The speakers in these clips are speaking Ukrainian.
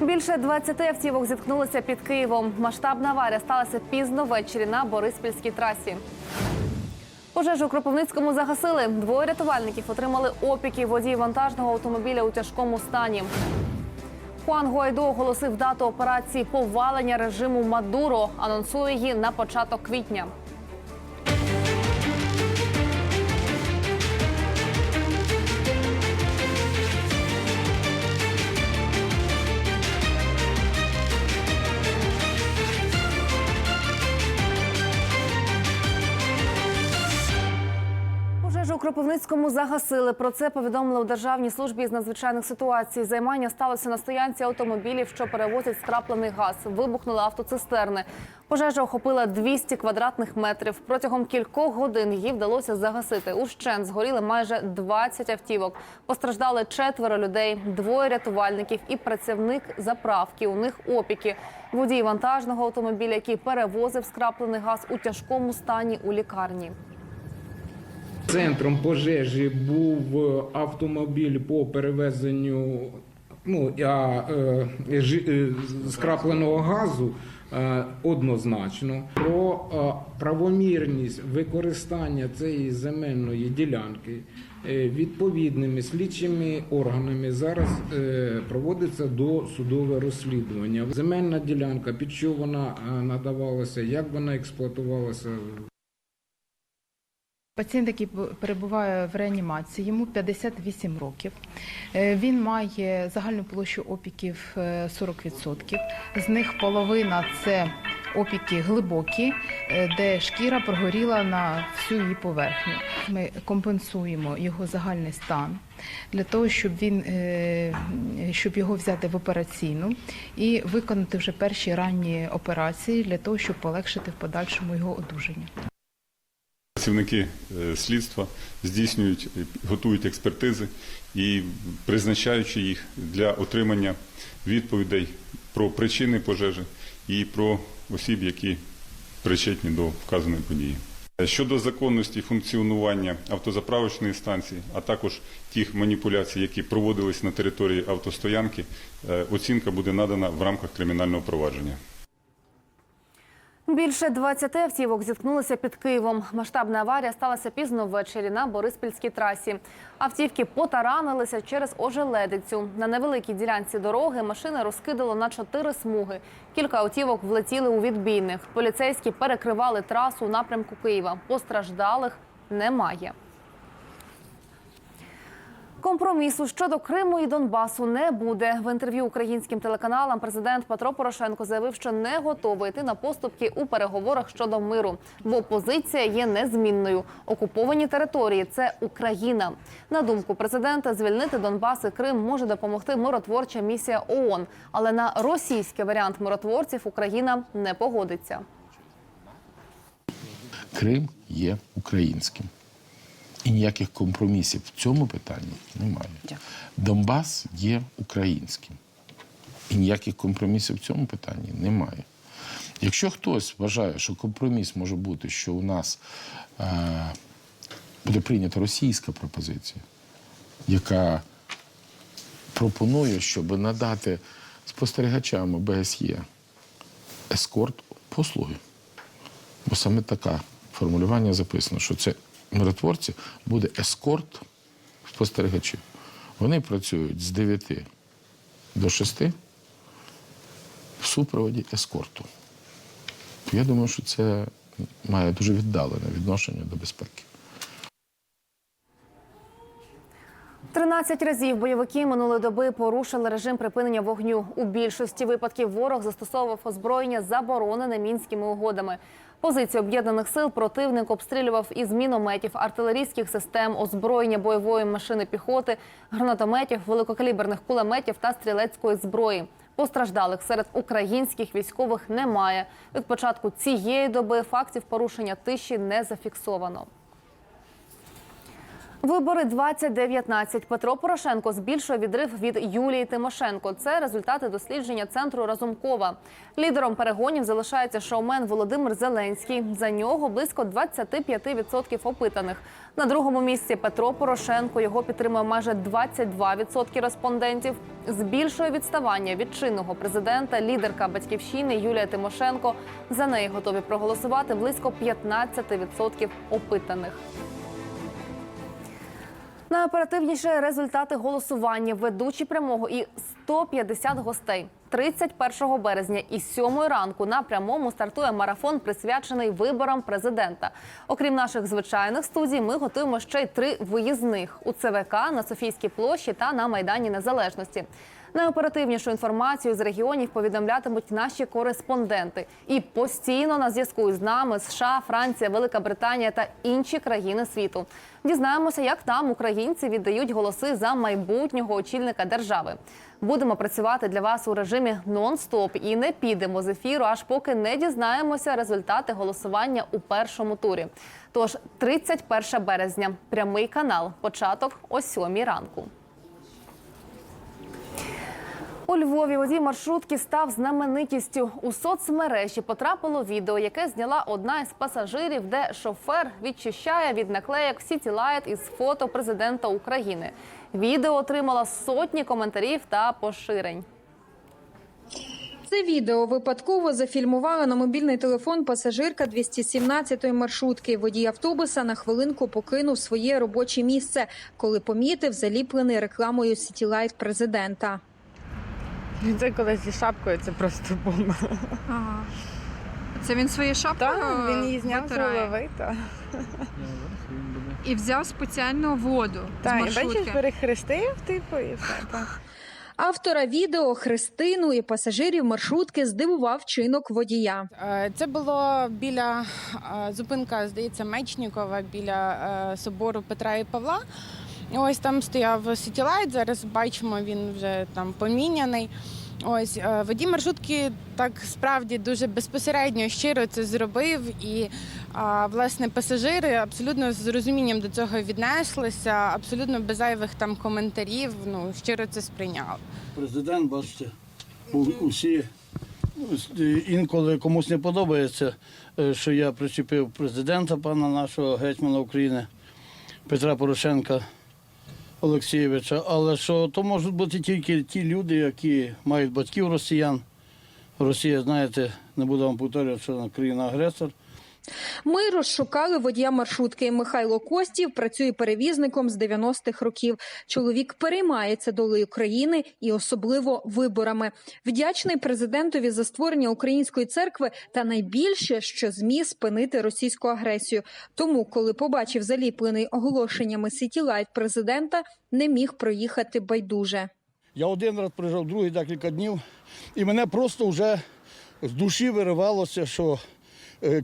Більше 20 автівок зіткнулися під Києвом. Масштабна аварія сталася пізно ввечері на Бориспільській трасі. Пожежу у Кропивницькому загасили. Двоє рятувальників отримали опіки. Водій вантажного автомобіля у тяжкому стані. Хуан Гуайдо оголосив дату операції повалення режиму Мадуро. Анонсує її на початок квітня. Пожежу у Кропивницькому загасили. Про це повідомили у Державній службі з надзвичайних ситуацій. Займання сталося на стоянці автомобілів, що перевозять скраплений газ. Вибухнули автоцистерни. Пожежа охопила 200 квадратних метрів. Протягом кількох годин її вдалося загасити. Ущен згоріли майже 20 автівок. Постраждали четверо людей, двоє рятувальників і працівник заправки. У них опіки. Водій вантажного автомобіля, який перевозив скраплений газ у тяжкому стані у лікарні. Центром пожежі був е, автомобіль по перевезенню ну, а, е, е, скрапленого газу е, однозначно. Про е, правомірність використання цієї земельної ділянки відповідними слідчими органами зараз проводиться досудове розслідування. Земельна ділянка, під що вона надавалася, як вона експлуатувалася, Пацієнт, який перебуває в реанімації, йому 58 років. Е, Він має загальну площу опіків е, 40%. З них половина це опіки глибокі, е, де шкіра прогоріла на всю її поверхню. Ми компенсуємо його загальний стан для того, щоб він е, щоб його взяти в операційну і виконати вже перші ранні операції для того, щоб полегшити в подальшому його одужання. Працівники е, слідства здійснюють, е, готують експертизи і призначаючи їх для отримання відповідей про причини пожежі і про осіб, які причетні до вказаної події. Е, Щодо законності функціонування автозаправочної станції, а також тих маніпуляцій, які проводились на території автостоянки, оцінка буде надана в рамках кримінального провадження. Більше 20 автівок зіткнулися під Києвом. Масштабна аварія сталася пізно ввечері на Бориспільській трасі. Автівки потаранилися через ожеледицю. На невеликій ділянці дороги машини розкидало на чотири смуги. Кілька автівок влетіли у відбійних. Поліцейські перекривали трасу у напрямку Києва. Постраждалих немає. Компромісу щодо Криму і Донбасу не буде. В інтерв'ю українським телеканалам президент Петро Порошенко заявив, що не готовий йти на поступки у переговорах щодо миру, бо позиція є незмінною. Окуповані території це Україна. На думку президента, звільнити Донбас і Крим може допомогти миротворча місія ООН. Але на російський варіант миротворців Україна не погодиться. Крим є українським. І ніяких компромісів в цьому питанні немає. Донбас є українським. І ніяких компромісів в цьому питанні немає. Якщо хтось вважає, що компроміс може бути, що у нас е, буде прийнята російська пропозиція, яка пропонує, щоб надати спостерігачам ОБСЄ ескорт послуги. Бо саме таке формулювання записано, що це миротворці буде ескорт спостерігачів. Вони працюють з 9 до 6 в супроводі ескорту. Я думаю, що це має дуже віддалене відношення до безпеки. 13 разів бойовики минулої доби порушили режим припинення вогню. У більшості випадків ворог застосовував озброєння, заборонене мінськими угодами. Позиції об'єднаних сил противник обстрілював із мінометів, артилерійських систем, озброєння бойової машини піхоти, гранатометів, великокаліберних кулеметів та стрілецької зброї. Постраждалих серед українських військових немає. Від початку цієї доби фактів порушення тиші не зафіксовано. Вибори 2019. Петро Порошенко збільшує відрив від Юлії Тимошенко. Це результати дослідження центру Разумкова. Лідером перегонів залишається шоумен Володимир Зеленський. За нього близько 25% опитаних. На другому місці Петро Порошенко. Його підтримує майже 22% респондентів. Збільшує відставання від чинного президента лідерка батьківщини Юлія Тимошенко. За неї готові проголосувати близько 15% опитаних. Найоперативніше результати голосування ведучі прямого і 150 гостей. 31 березня і 7 ранку на прямому стартує марафон, присвячений виборам президента. Окрім наших звичайних студій, ми готуємо ще й три виїзних у ЦВК на Софійській площі та на Майдані Незалежності. Найоперативнішу інформацію з регіонів повідомлятимуть наші кореспонденти і постійно на зв'язку з нами США, Франція, Велика Британія та інші країни світу. Дізнаємося, як там українці віддають голоси за майбутнього очільника держави. Будемо працювати для вас у режимі нон-стоп і не підемо з ефіру, аж поки не дізнаємося результати голосування у першому турі. Тож 31 березня, прямий канал, початок о 7 ранку. У Львові водій маршрутки став знаменитістю. У соцмережі потрапило відео, яке зняла одна із пасажирів, де шофер відчищає від наклеєк City Light із фото президента України. Відео отримало сотні коментарів та поширень. Це відео випадково зафільмувала на мобільний телефон пасажирка 217-ї маршрутки. Водій автобуса на хвилинку покинув своє робоче місце, коли помітив заліплений рекламою Сітілайт президента. Це коли зі шапкою, це просто бомба. Ага. Це він своєю шапкою Так, він її зняв з витирає. голови. Так, і взяв спеціальну воду та, з і маршрутки. бачиш, перехрестив, типу, і все. Так. Автора відео Христину і пасажирів маршрутки здивував чинок водія. Е, Це було біля е, зупинка, здається, Мечнікова біля е, собору Петра і Павла. Ось там стояв сітілайт. Зараз бачимо, він вже там поміняний. Ось е, водій маршрутки так справді дуже безпосередньо щиро це зробив, і власне пасажири абсолютно з розумінням до цього віднеслися, абсолютно без зайвих там коментарів. Ну щиро це сприйняли. Президент, бачите, усі інколи комусь не подобається, е, що я причепив президента пана нашого гетьмана України Петра Порошенка Олексійовича. Але що то можуть бути тільки ті люди, які мають батьків росіян. Росія, знаєте, не буду вам повторювати, що країна агресор. Ми розшукали водія маршрутки. Михайло Костів працює перевізником з 90-х років. Чоловік переймається долею країни і особливо виборами. Вдячний президентові за створення української церкви та найбільше, що зміг спинити російську агресію. Тому, коли побачив заліплений оголошеннями сітілайт президента, не міг проїхати байдуже. Я один раз приїжджав, другий декілька днів, і мене просто вже з душі виривалося, що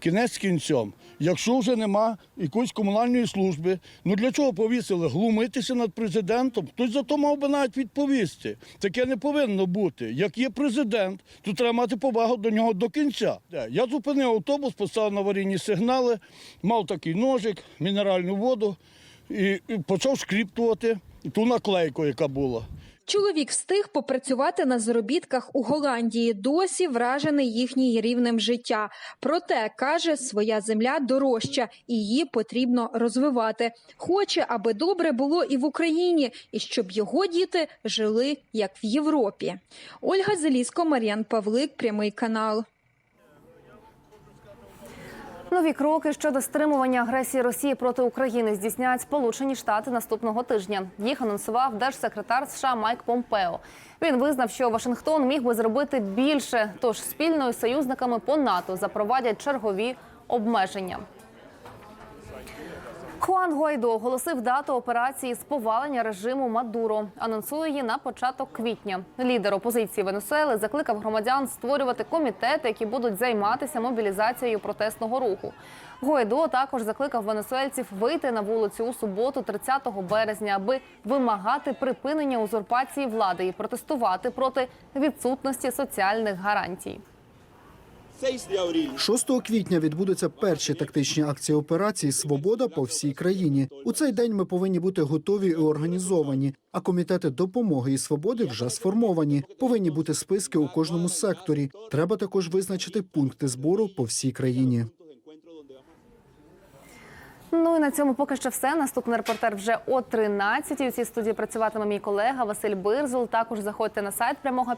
кінець кінцем. Якщо вже нема якоїсь комунальної служби, ну для чого повісили? Глумитися над президентом? Хтось за то мав би навіть відповісти. Таке не повинно бути. Як є президент, то треба мати повагу до нього до кінця. Е, Я зупинив автобус, поставив на аварійні сигнали, мав такий ножик, мінеральну воду і, почав шкріптувати ту наклейку, яка була. Чоловік встиг попрацювати на заробітках у Голландії, досі вражений їхнім рівнем життя. Проте каже, своя земля дорожча, і її потрібно розвивати. Хоче, аби добре було і в Україні, і щоб його діти жили як в Європі. Ольга Залізко, Мар'ян Павлик, прямий канал. Нові кроки щодо стримування агресії Росії проти України здійснять Сполучені Штати наступного тижня. Їх анонсував держсекретар США Майк Помпео. Він визнав, що Вашингтон міг би зробити більше, тож спільно із союзниками по НАТО запровадять чергові обмеження. Хуан Гуайдо оголосив дату операції з повалення режиму Мадуро. Анонсує її на початок квітня. Лідер опозиції Венесуели закликав громадян створювати комітети, які будуть займатися мобілізацією протестного руху. Гуайдо також закликав венесуельців вийти на вулицю у суботу, 30 березня, аби вимагати припинення узурпації влади і протестувати проти відсутності соціальних гарантій. 6 квітня відбудуться перші тактичні акції операції Свобода по всій країні. У цей день ми повинні бути готові і організовані. А комітети допомоги і свободи вже сформовані. Повинні бути списки у кожному секторі. Треба також визначити пункти збору по всій країні. Ну і на цьому поки що все. Наступний репортер вже о 13 У цій студії працюватиме мій колега Василь Бирзул. Також заходьте на сайт прямого.